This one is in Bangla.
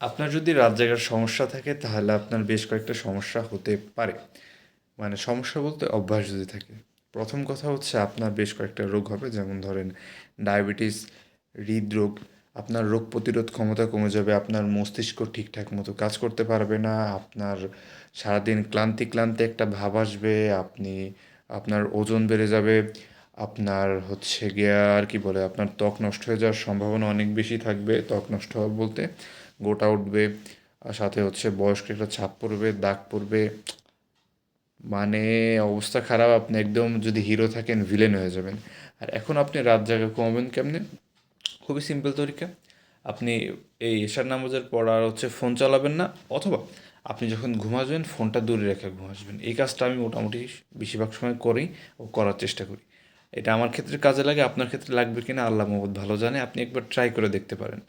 আপনার যদি রাত জাগার সমস্যা থাকে, তাহলে আপনার বেশ কয়েকটা সমস্যা হতে পারে। মানে সমস্যা বলতে অভ্যাস যদি থাকে। প্রথম কথা হচ্ছে আপনার বেশ কয়েকটা রোগ হবে, যেমন ধরেন ডায়াবেটিস, হৃদরোগ। আপনার রোগ প্রতিরোধ ক্ষমতা কমে যাবে, আপনার মস্তিষ্ক ঠিকঠাক মতো কাজ করতে পারবে না, আপনার সারাদিন ক্লান্তি ক্লান্তি একটা ভাব আসবে, আপনি, আপনার ওজন বেড়ে যাবে, আপনার হচ্ছে গিয়ে আর কি বলে, আপনার ত্বক নষ্ট হয়ে যাওয়ার সম্ভাবনা অনেক বেশি থাকবে। ত্বক নষ্ট হওয়া বলতে গোটা উঠবে। আর সাথে হচ্ছে বয়স্ক একটা ছাপ পড়বে, দাগ পড়বে। মানে অবস্থা খারাপ, আপনি একদম যদি হিরো থাকেন ভিলেন হয়ে যাবেন। আর এখন আপনি রাত জাগা কমাবেন কেমনে? খুবই সিম্পল তরিকা। আপনি এই এশার নামাজের পর আর হচ্ছে ফোন চালাবেন না, অথবা আপনি যখন ঘুমাসবেন ফোনটা দূরে রেখে ঘুমাসবেন এই কাজটা আমি মোটামুটি বেশিরভাগ সময় করি ও করার চেষ্টা করি। এটা আমার ক্ষেত্রে কাজে লাগে, আপনার ক্ষেত্রে লাগবে কিনা, আল্লাহ মহম্মদ ভালো জানে। আপনি একবার ট্রাই করে দেখতে পারেন।